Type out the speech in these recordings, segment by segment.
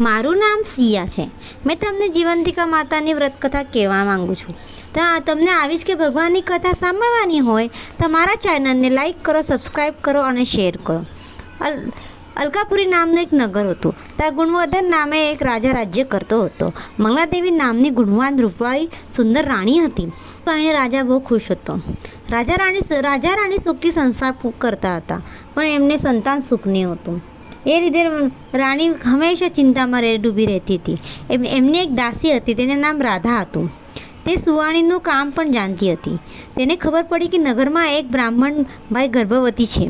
મારું નામ સિયા છે. મેં તમને જીવંતિકા માતાની વ્રતકથા કહેવા માગું છું. તો તમને આવી જ કે ભગવાનની કથા સાંભળવાની હોય, તો મારા ચેનલને લાઇક કરો સબસ્ક્રાઈબ કરો અને શેર કરો. અલ, અલકાપુરી નામનું એક નગર હતું. ત્યાં ગુણવર્ધન નામે એક રાજા રાજ્ય કરતો હતો. મંગલાદેવી નામની ગુણવાન રૂપવાળી સુંદર રાણી હતી. એણે રાજા બહુ ખુશ હતો. રાજા રાણી રાજા રાણી સુખથી સંસાર કરતા હતા. પણ એમને સંતાન સુખ નહીં હતું એ રીતે રાણી હંમેશા ચિંતામાં રહે, ડૂબી રહેતી હતી. એમ, એમની એક દાસી હતી, તેનું નામ રાધા હતું. તે સુવાણીનું કામ પણ જાણતી હતી. તેને ખબર પડી કે નગરમાં એક બ્રાહ્મણ ભાઈ ગર્ભવતી છે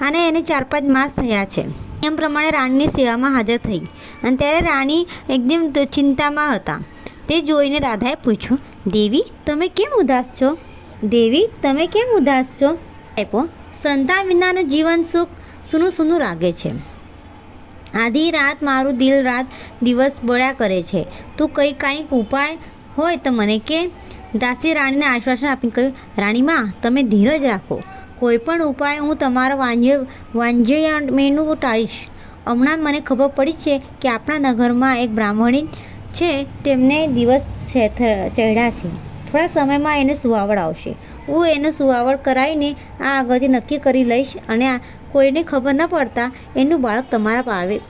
અને એને ચાર પાંચ માસ થયા છે. એમ પ્રમાણે રાણીની સેવામાં હાજર થઈ અને ત્યારે રાણી એકદમ ચિંતામાં હતા. તે જોઈને રાધાએ પૂછ્યું, દેવી, તમે કેમ ઉદાસ છો? દેવી, તમે કેમ ઉદાસ છો? એપો સંતાન વિનાનું જીવન સુખ સૂનું સૂનું લાગે છે. આધી રાત મારું દિલ રાત દિવસ બળ્યા કરે છે. તું કંઈ કાંઈક ઉપાય હોય તો મને કે. દાસી રાણીને આશ્વાસન આપીને કહ્યું રાણીમાં તમે ધીરજ રાખો. કોઈ પણ ઉપાય હું તમારા વાંજ્ય વાંજ્ય મેનું ટાળીશ. હમણાં મને ખબર પડી છે કે આપણા નગરમાં એક બ્રાહ્મણી છે, તેમને દિવસ ચઢ્યા છે. થોડા સમયમાં એને સુવાવડ આવશે. હું એને સુવાવડ કરાવીને આ આગળથી નક્કી કરી લઈશ અને કોઈને ખબર ન પડતા એનું બાળક તમારા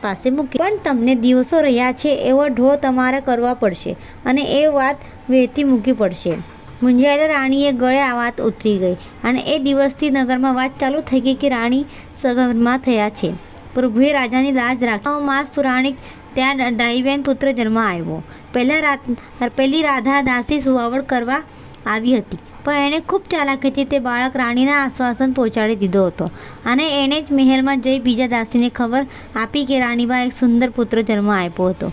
પાસે મૂકી. પણ તમને દિવસો રહ્યા છે, એવો ઢો તમારે કરવા પડશે અને એ વાત વેથી મૂકી પડશે. મુંજાયેલા રાણીએ ગળે આ વાત ઉતરી ગઈ અને એ દિવસથી નગરમાં વાત ચાલુ થઈ ગઈ કે રાણી સગર્ભમાં થયા છે. પ્રભુએ રાજાની લાજ રાખી. માસ પુરાણિક ત્યાં ડાઈબેન પુત્ર જન્મ આવ્યો. પહેલાં રાત, પહેલી રાધા દાસી સુવાવડ કરવા આવી હતી. પણ એણે ખૂબ ચાલાકીથી તે બાળક રાણીના આશ્વાસન પહોંચાડી દીધો હતો અને એણે જ મહેલમાં જઈ બીજા દાસીને ખબર આપી કે રાણીબા એક સુંદર પુત્ર જન્મ આપ્યો હતો.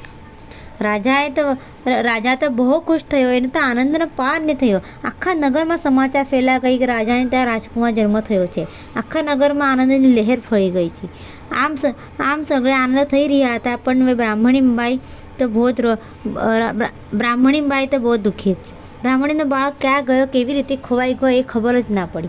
રાજાએ તો, રાજા તો બહુ ખુશ થયો. એને તો આનંદનો પાર ને થયો. આખા નગરમાં સમાચાર ફેલા ગઈ કે રાજાને ત્યાં રાજકુમાર જન્મ થયો છે. આખા નગરમાં આનંદની લહેર ફળી ગઈ છે. આમ આમ સગળે આનંદ થઈ રહ્યા હતા, પણ બ્રાહ્મણીબાઈ તો બહુ બ્રાહ્મણીબાઈ તો બહુ દુઃખી હતી. બ્રાહ્મણીનો બાળક ક્યાં ગયો, કેવી રીતે ખોવાઈ ગયો એ ખબર જ ના પડી.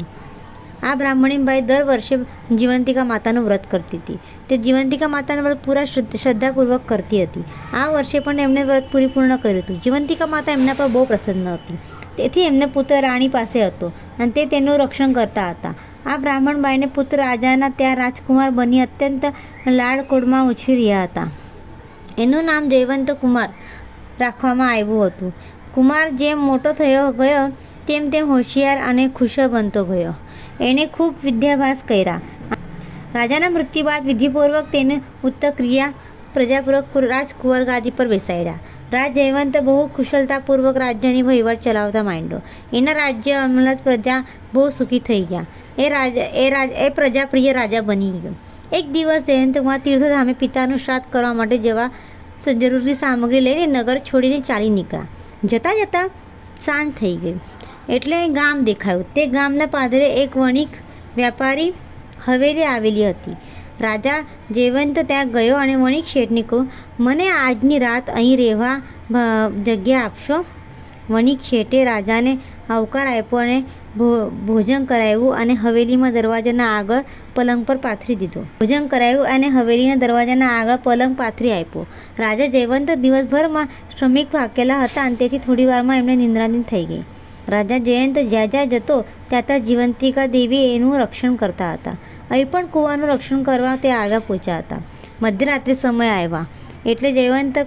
આ બ્રાહ્મણીબાઈ દર વર્ષે જીવંતિકા માતાનું વ્રત કરતી હતી. તે જીવંતિકા માતાનું વ્રત પૂરા શ્રદ્ધ- શ્રદ્ધાપૂર્વક કરતી હતી. આ વર્ષે પણ એમણે વ્રત પૂરીપૂર્ણ કર્યું હતું. જીવંતિકા માતા એમના પર બહુ પ્રસન્ન હતી. તેથી એમને પુત્ર રાણી પાસે હતો અને તે તેનું રક્ષણ કરતા હતા. આ બ્રાહ્મણબાઈને પુત્ર રાજાના ત્યાં રાજકુમાર બની અત્યંત લાડકોડમાં ઉછરી રહ્યા હતા. એનું નામ જયવંત કુમાર રાખવામાં આવ્યું હતું. કુમાર જેમ મોટો થયો ગયો, તેમ તેમ હોશિયાર અને ખુશ બનતો ગયો. એણે ખૂબ વિદ્યાભ્યાસ કર્યા. રાજાના મૃત્યુ બાદ વિધિપૂર્વક તેને ઉત્તક્રિયા પ્રજાપૂર્વક રાજકુંવર ગાદી પર બેસાડ્યા. રાજ જયવંત બહુ કુશળતાપૂર્વક રાજ્યની વહીવટ ચલાવતા માંડ્યો. એના રાજ્ય અમલત પ્રજા બહુ સુખી થઈ ગયા. એ રાજ એ રાજ, એ પ્રજાપ્રિય રાજા બની ગયો. એક દિવસ જયંતકુમાર તીર્થધામે પિતાનું શ્રાદ્ધ કરવા માટે જવા જરૂરી સામગ્રી લઈને નગર છોડીને ચાલી નીકળ્યા. જતાં જતાં સાંજ થઈ ગઈ એટલે ગામ દેખાયું. તે ગામના પાદરે એક વણિક વ્યાપારી હવેલી આવેલી હતી. રાજા જેવંત ત્યાં ગયો અને વણિક શેઠને કહ્યું, મને આજની રાત અહીં રહેવા જગ્યા આપશો વણિક શેઠે રાજાને આવકાર આપ્યો અને ભોજન કરાવ્યું અને હવેલીમાં દરવાજાના આગળ પલંગ પર પાથરી દીધો. ભોજન કરાવ્યું અને હવેલીના દરવાજાના આગળ પલંગ પાથરી આપ્યો. રાજા જયવંત દિવસભરમાં શ્રમિક ભાગેલા હતા અને તેથી થોડી વારમાં એમને નિંદ્રાધીન થઈ ગઈ. રાજા જયંત જ્યાં જ્યાં જતો, ત્યાં ત્યાં જીવંતિકા દેવી એનું રક્ષણ કરતા હતા. અહીં પણ કૂવાનું રક્ષણ કરવા તે આગળ પહોંચ્યા હતા. મધ્યરાત્રિ સમય આવ્યા. એટલે જયવંત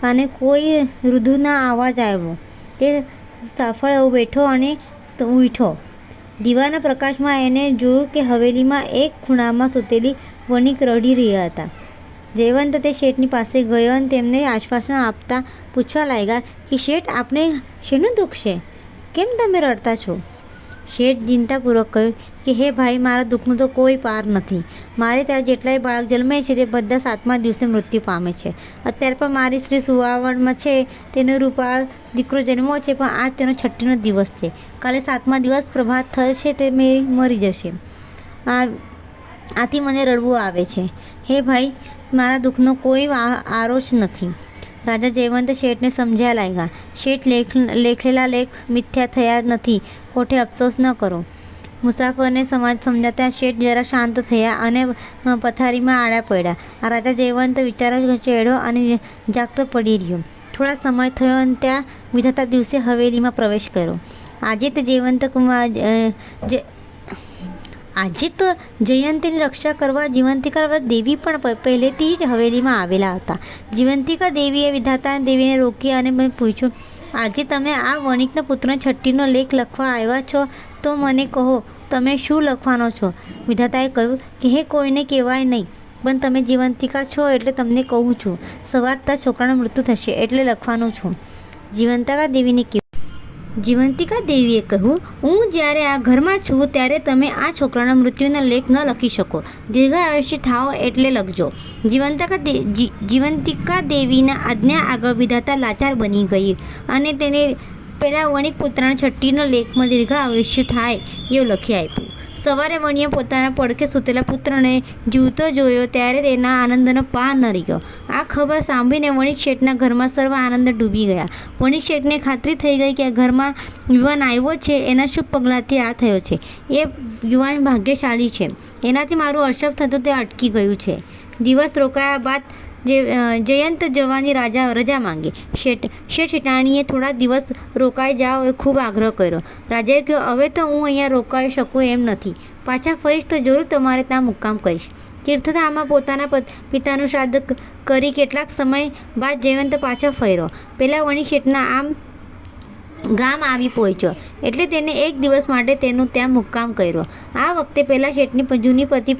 કાને કોઈ રુધુના અવાજ આવ્યો. તે સાફળ બેઠો અને તો ઉઠ્યો. દીવાના પ્રકાશમાં એને જોયું કે હવેલીમાં એક ખૂણામાં સૂતેલી વણિક રડી રહ્યા હતા. જયવંત તે શેઠની પાસે ગયો અને તેમને આશ્વાસન આપતા પૂછવા લાગ્યા કે, શેઠ, આપણે શેનું દુઃખ છે? કેમ તમે રડતા છો? શેઠ ચિંતાપૂર્વક કહ્યું કે, હે ભાઈ, મારા દુઃખનું તો કોઈ પાર નથી. મારે ત્યાં જેટલાય બાળક જન્મે છે, તે બધા સાતમા દિવસે મૃત્યુ પામે છે. અત્યારે પણ મારી શ્રી સુવાવડમાં છે, તેનો રૂપાળ દીકરો જન્મો છે, પણ આજ તેનો છઠ્ઠીનો દિવસ છે. કાલે સાતમા દિવસ પ્રભાત થશે તે મેં મરી જશે. આ, આથી મને રડવું આવે છે. હે ભાઈ, મારા દુઃખનો કોઈ આ- આરો નથી. રાજા જયવંત શેઠને સમજ્યા લાગ્યા. શેઠ લેખ, લેખેલા લેખ મિથ્યા થયા નથી. કોઠે અફસોસ ન કરો. મુસાફરને સમાજ સમજાતા શેઠ જરા શાંત થયા અને પથારીમાં આડા પડ્યા. રાજા જયવંત વિચારો ચેડો અને જાગતો પડી રહ્યો. થોડા સમય થયો અને ત્યાં વિધાતા દિવસે હવેલીમાં પ્રવેશ કર્યો. આજે તે જયવંત કુમાર આજે તો જયંતીની રક્ષા કરવા, જીવંતિકા દેવી પણ પહેલેથી જ હવેલીમાં આવેલા હતા. જીવંતિકા દેવીએ વિધાતા દેવીને રોકી અને મને પૂછ્યું, આજે તમે આ વણિકના પુત્ર છઠ્ઠીનો લેખ લખવા આવ્યા છો? તો મને કહો તમે શું લખવાનો છો? વિધાતાએ કહ્યું કે, હે, કોઈને કહેવાય નહીં, પણ તમે જીવંતિકા છો એટલે તમને કહું છું સવારતા છોકરાનું મૃત્યુ થશે એટલે લખવાનું છું. જીવંતિકા દેવીને કહ્યું, જીવંતિકા દેવીએ કહ્યું, હું જ્યારે આ ઘરમાં છું ત્યારે તમે આ છોકરાના મૃત્યુના લેખ ન લખી શકો. દીર્ઘાયુષ્ય થાઓ એટલે લખજો. જીવંતિકા જીવંતિકા દેવીના આજ્ઞા આગળ વિધાતા લાચાર બની ગઈ અને તેને પેલા વણિક પોતાના છઠ્ઠીનો લેખમાં દીર્ઘ આયુષ્ય થાય એવું લખી આપ્યું. સવારે વણિએ પોતાના પડખે સૂતેલા પુત્રને જીવતો જોયો ત્યારે તેના આનંદનો પાર ન રહ્યો. આ ખબર સાંભળીને વણિક શેઠના ઘરમાં સર્વ આનંદ ડૂબી ગયા. વણિક શેઠને ખાતરી થઈ ગઈ કે આ ઘરમાં યુવાન આવ્યો છે, એના શુભ પગલાંથી આ થયો છે. એ યુવાન ભાગ્યશાળી છે. એનાથી મારું અશબ થતું તે અટકી ગયું છે. દિવસ રોકાયા બાદ જે જયંત જવાની રાજા, રજા માંગી. શેઠ શેઠ શેઠાણીએ થોડા દિવસ રોકાઈ જાઓ એ ખૂબ આગ્રહ કર્યો. રાજાએ કહ્યું, હવે તો હું અહીંયા રોકાઈ શકું એમ નથી. પાછા ફરીશ તો જરૂર તમારે ત્યાં મુક્કામ કરીશ. તીર્થધામમાં પોતાના પત- પિતાનું શ્રાદ્ધ કરી કેટલાક સમય બાદ જયવંત પાછો ફર્યો. પહેલાં વણી શેઠના આમ ગામ આવી પહોંચ્યો. એટલે તેને એક દિવસ માટે તેનું ત્યાં મુક્કામ કર્યો. આ વખતે પહેલાં શેઠની જૂની પતિ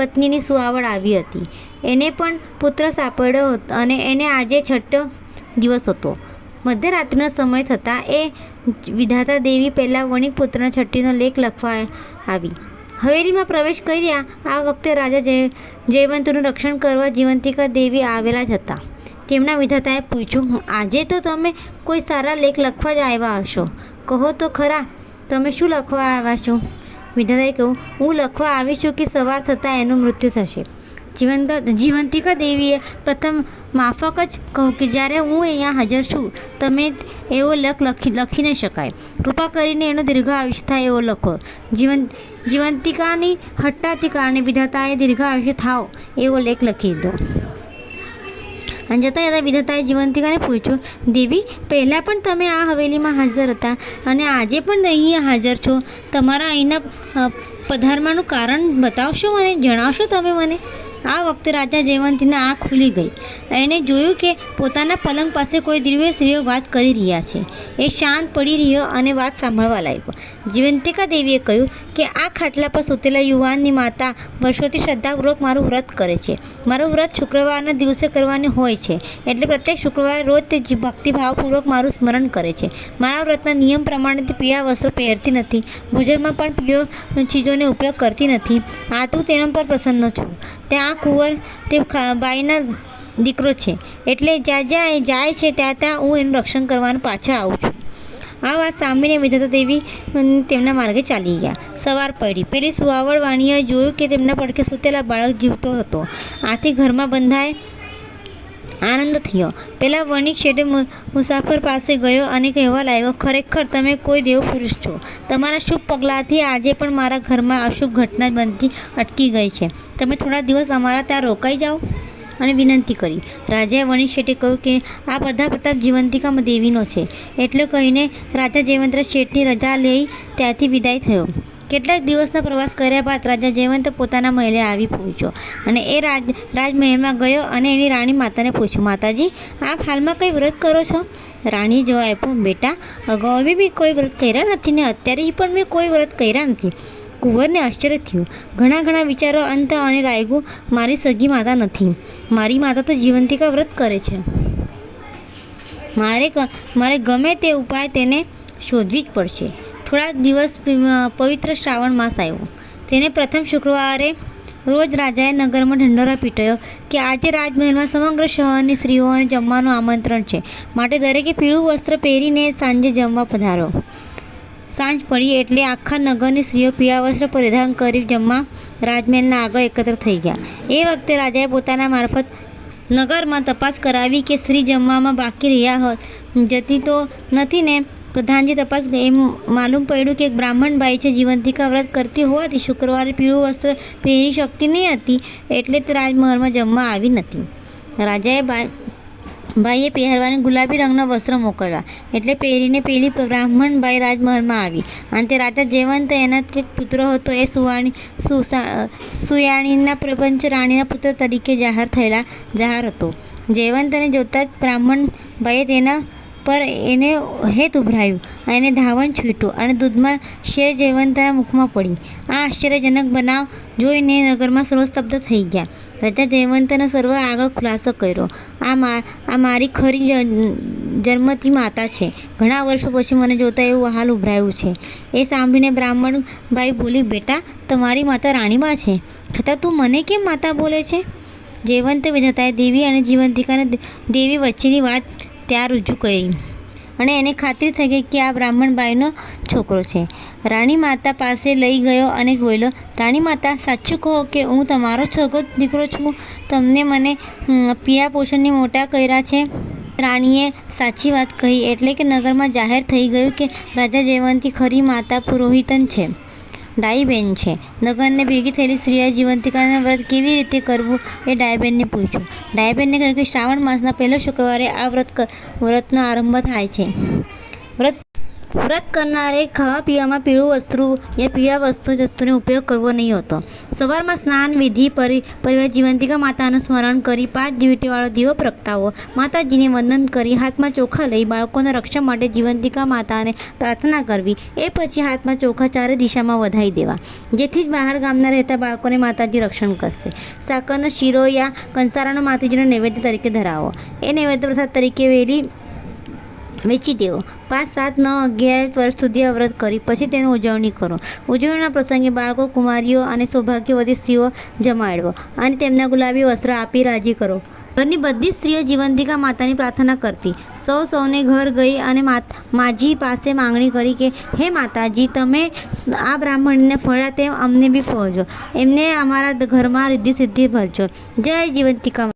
પત્નીની સુવાવડ આવી હતી. એને પણ પુત્ર સાંપડ્યો હતો અને એને આજે છઠ્ઠો દિવસ હતો. મધ્યરાત્રિનો સમય થતાં એ વિધાતા દેવી પહેલાં વણિક પુત્રના છઠ્ઠીનો લેખ લખવા આવી. હવેલીમાં પ્રવેશ કર્યા આ વખતે રાજા જય, જયવંતનું રક્ષણ કરવા જીવંતિકા દેવી આવેલા જ હતા. તેમના વિધાતાએ પૂછ્યું આજે તો તમે કોઈ સારા લેખ લખવા જ આવ્યા હશો? કહો તો ખરા, તમે શું લખવા આવ્યા છો? વિધાતાએ કહ્યું, હું લખવા આવી છું કે સવાર થતાં એનું મૃત્યુ થશે. જીવંત, જીવંતિકા દેવીએ પ્રથમ માફક જ કહું કે, જ્યારે હું અહીંયા હાજર છું, તમે એવો લખ લખી લખી ન શકાય. કૃપા કરીને એનો દીર્ઘ આયુષ્ય થાય એવો લખો. જીવન જીવંતિકાની હટ્ટાથી કારણે વિધાતાએ દીર્ઘ આયુષ્ય થાવ એવો લેખ લખી દો અને જતાં જતાં વિધાતાએ જીવંતિકાને પૂછ્યું, દેવી, પહેલાં પણ તમે આ હવેલીમાં હાજર હતા અને આજે પણ અહીં હાજર છો. તમારા અહીંના પધારવાનું કારણ બતાવશો મને? જણાવશો તમે મને? આ વખતે રાજા જયવંતીને આંખ ખુલી ગઈ. એણે જોયું કે પોતાના પલંગ પાસે કોઈ દિવ્ય સ્ત્રીઓ વાત કરી રહ્યા છે. એ શાંત પડી રહ્યો અને વાત સાંભળવા લાગ્યો. જીવંતિકા દેવીએ કહ્યું કે આ ખાટલા પર સૂતેલા યુવાનની માતા વર્ષોથી શ્રદ્ધાપૂર્વક મારું વ્રત કરે છે. મારું વ્રત શુક્રવારના દિવસે કરવાનું હોય છે. એટલે પ્રત્યેક શુક્રવારે રોજ તે ભક્તિભાવપૂર્વક મારું સ્મરણ કરે છે. મારા વ્રતના નિયમ પ્રમાણે તે પીળા વસ્ત્રો પહેરતી નથી. ભોજનમાં પણ પીળો ચીજોનો ઉપયોગ કરતી નથી. આ તું તેના પર પ્રસન્ન છું. ત્યાં આ કુંવર તે ભાઈના દીકરો છે. એટલે જ્યાં જ્યાં એ જાય છે, ત્યાં ત્યાં હું એનું રક્ષણ કરવાનું પાછા આવું છું. આ વાત સાંભળીને વિધાતા દેવી તેમના માર્ગે ચાલી ગયા. સવાર પડી. પેલી સુવાવડ વાણીએ જોયું કે તેમના પડખે સૂતેલા બાળક જીવતો હતો. આથી ઘરમાં બંધાય આનંદ થયો. પેલા વણિક શેઠે મુસાફર પાસે ગયો અને કહેવા લાગ્યો, ખરેખર તમે કોઈ દેવ પુરુષ છો. તમારા શુભ પગલાંથી આજે પણ મારા ઘરમાં અશુભ ઘટના બનતી અટકી ગઈ છે. તમે થોડા દિવસ અમારા ત્યાં રોકાઈ જાઓ. અને વિનંતી કરી. રાજાએ વણિક શેઠે કહ્યું કે, આ બધા પ્રતાપ જીવંતિકામાં દેવીનો છે. એટલે કહીને રાજા જયવંતરાજ શેઠની રજા લઈ ત્યાંથી વિદાય થયો. કેટલાક દિવસના પ્રવાસ કર્યા બાદ રાજા જયવંત પોતાના મહેલે આવી પહોંચ્યો અને એ રાજ, રાજમહેલમાં ગયો અને એની રાણી માતાને પૂછ્યું, માતાજી, આપ હાલમાં કંઈ વ્રત કરો છો? રાણીએ જો આપ્યો, બેટા, અગાઉ બી મેં કોઈ વ્રત કર્યા નથી ને અત્યારે પણ મેં કોઈ વ્રત કર્યા નથી. કુંવરને આશ્ચર્ય થયું. ઘણા ઘણા વિચારો અંત અને લાગ્યું મારી સગી માતા નથી. મારી માતા તો જીવંતિકા વ્રત કરે છે. મારે મારે ગમે તે ઉપાય તેને શોધવી જ પડશે. થોડા દિવસ પવિત્ર શ્રાવણ માસ આવ્યો. તેને પ્રથમ શુક્રવારે રોજ રાજાએ નગરમાં ઢંઢોરા પીટાયો કે આજે રાજમહેલમાં સમગ્ર શહેરની સ્ત્રીઓને જમવાનું આમંત્રણ છે. માટે દરેકે પીળું વસ્ત્ર પહેરીને સાંજે જમવા પધારો. સાંજ પડી એટલે આખા નગરની સ્ત્રીઓ પીળા વસ્ત્ર પરિધાન કરી જમવા રાજમહેલના આગળ એકત્ર થઈ ગયા. એ વખતે રાજાએ પોતાના મારફત નગરમાં તપાસ કરાવી કે સ્ત્રી જમવામાં બાકી રહ્યા હોત. જતી તો નથી ને પ્રધાનજી તપાસ એમ માલુમ પડ્યું કે એક બ્રાહ્મણ છે જીવંતિકા વ્રત કરતી હોવાથી શુક્રવારે પીળું વસ્ત્ર પહેરી શકતી નહીં હતી, એટલે તે રાજમહેલમાં જમવા આવી નથી. રાજાએ ભાઈએ પહેરવાને ગુલાબી રંગના વસ્ત્ર મોકલ્યા, એટલે પહેરીને પેલી બ્રાહ્મણ બાઈ આવી. અને તે રાજા જયવંત એના જે પુત્ર હતો, એ સુવાણી સુયાણીના પ્રપંચ રાણીના પુત્ર તરીકે જાહેર થયેલા જાહેર હતો. જયવંતને જોતાં જ બ્રાહ્મણ બાઈએ તેના પર એને હેત ઉભરાયું અને ધાવણ છૂટ્યું અને દૂધમાં શેર જયવંતના મુખમાં પડી. આ આશ્ચર્યજનક બનાવ જોઈને નગરમાં સર્વ સ્તબ્ધ થઈ ગયા. રાજા જયવંતનો સર્વ આગળ ખુલાસો કર્યો. આ મા, આ મારી ખરી જન્મતી માતા છે. ઘણા વર્ષો પછી મને જોતાં એવું હાલ ઉભરાયું છે. એ સાંભળીને બ્રાહ્મણ ભાઈ બોલી, બેટા, તમારી માતા રાણીમાં છે. છતાં તું મને કેમ માતા બોલે છે? જયવંત વિધાતાએ દેવી અને જીવંતિકાને દેવી વચ્ચેની વાત ત્યાં રજૂ કરી. અને એને ખાતરી થઈ ગઈ કે આ બ્રાહ્મણ બાઈનો છોકરો છે. રાણી માતા પાસે લઈ ગયો અને બોલ્યો, રાણી માતા, સાચું કહો કે હું તમારો છોકરો દીકરો છું. તમને મને પિયા પોષણની મોટા કર્યા છે. રાણીએ સાચી વાત કહી એટલે કે નગરમાં જાહેર થઈ ગયું કે રાજા જયવંતી ખરી માતા પુરોહિતન છે. ડાઈબેન છે. નગરને ભેગી થયેલી સ્ત્રીએ જીવંતિકાના વ્રત કેવી રીતે કરવું એ ડાયબેનને પૂછ્યું. ડાયબેનને કહ્યું કે શ્રાવણ માસના પહેલો શુક્રવારે આ વ્રત વ્રતનો આરંભ થાય છે. વ્રત વ્રત કરનારે ખાવા પીવામાં પીળું વસ્તુ યા પીળા વસ્તુ વસ્તુનો ઉપયોગ કરવો નહીં હોતો. સવારમાં સ્નાન વિધિ પરિ પરિવાર જીવંતિકા માતાનું સ્મરણ કરી પાંચ દીવટીવાળો દીવો પ્રગટાવો. માતાજીને વંદન કરી હાથમાં ચોખા લઈ બાળકોના રક્ષણ માટે જીવંતિકા માતાને પ્રાર્થના કરવી. એ પછી હાથમાં ચોખા ચારે દિશામાં વધાઈ દેવા. જેથી જ બહાર ગામના રહેતા બાળકોને માતાજી રક્ષણ કરશે. સાકરનો શીરો યા કંસારાનો માતાજીનો નૈવેદ્ય તરીકે ધરાવો. એ નૈવેદ્ય પ્રસાદ તરીકે વેલી વેચી દેવો. પાંચ, સાત, નવ, અગિયાર વર્ષ સુધી આ વ્રત કરી. પછી તેની ઉજવણી કરો. ઉજવણીના પ્રસંગે બાળકો, કુમારીઓ અને સૌભાગ્યવતી સ્ત્રીઓ જમાડવો અને તેમના ગુલાબી વસ્ત્ર આપી રાજી કરો. ઘરની બધી સ્ત્રીઓ જીવંતિકા માતાની પ્રાર્થના કરતી. સૌ સૌને ઘર ગઈ અને માજી પાસે માંગણી કરી કે, હે માતાજી, તમે આ બ્રાહ્મણને ફળ્યા તેમ અમને બી ફળજો. એમને અમારા ઘરમાં રિદ્ધિ સિદ્ધિ ભરજો. જય જીવંતિકા